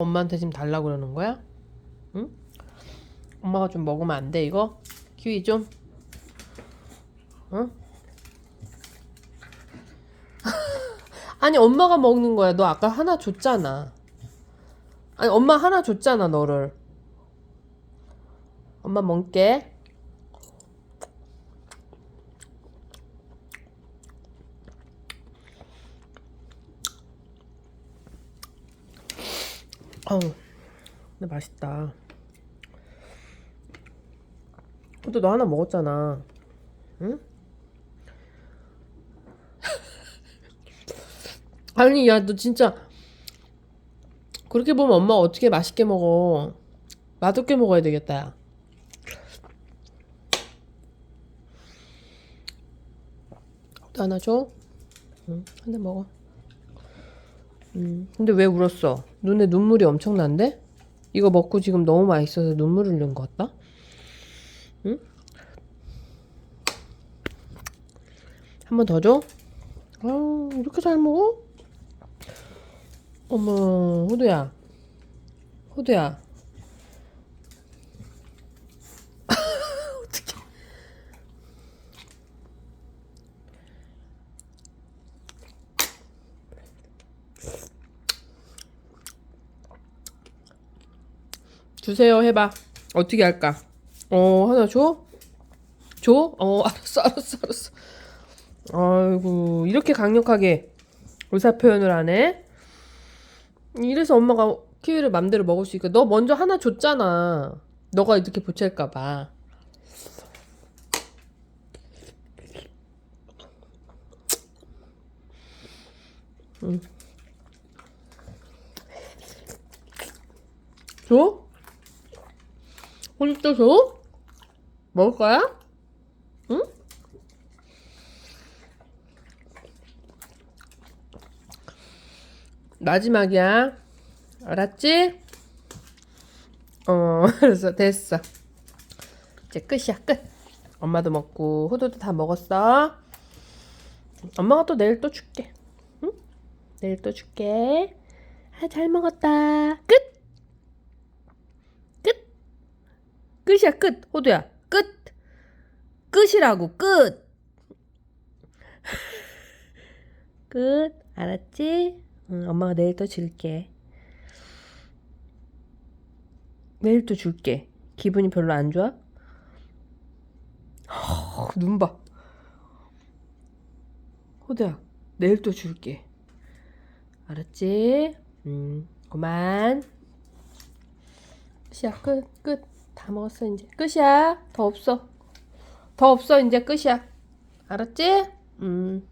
엄마한테 지금 달라고 그러는 거야? 응? 엄마가 좀 먹으면 안 돼, 이거? 키위 좀? 응? 아니, 엄마가 먹는 거야. 너 아까 하나 줬잖아. 아니, 엄마 하나 줬잖아, 너를. 엄마 먹게. 어우, 근데 맛있다. 근데 너 하나 먹었잖아. 응? 아니, 야, 너 진짜 그렇게 보면 엄마 어떻게 맛있게 먹어? 맛없게 먹어야 되겠다, 야. 또 하나 줘? 응, 한 대 먹어. 음, 근데 왜 울었어? 눈에 눈물이 엄청난데? 이거 먹고 지금 너무 맛있어서 눈물 흘린 것 같다? 응? 한 번 더 줘? 아, 이렇게 잘 먹어? 어머, 호두야. 호두야. 어떡해. 주세요 해봐. 어떻게 할까? 어 하나 줘? 줘? 어 알았어 알았어 알았어. 아이고 이렇게 강력하게 의사 표현을 하네. 이래서 엄마가 키위를 맘대로 먹을 수 있고 너 먼저 하나 줬잖아. 너가 이렇게 보챌까 봐. 응. 줘? 혼자 줘? 먹을 거야? 응? 마지막이야. 알았지? 어, 그래서 됐어. 이제 끝이야, 끝. 엄마도 먹고, 호두도 다 먹었어. 엄마가 또 내일 또 줄게. 응? 내일 또 줄게. 아, 잘 먹었다. 끝! 끝! 끝이야, 끝. 호두야, 끝! 끝이라고, 끝! 끝. 알았지? 응, 엄마가 내일 또 줄게. 내일 또 줄게. 기분이 별로 안 좋아? 허, 눈 봐. 호두야, 내일 또 줄게. 알았지? 음, 그만. 끝이야, 끝, 끝. 다 먹었어, 이제. 끝이야. 더 없어. 더 없어, 이제 끝이야. 알았지? 음.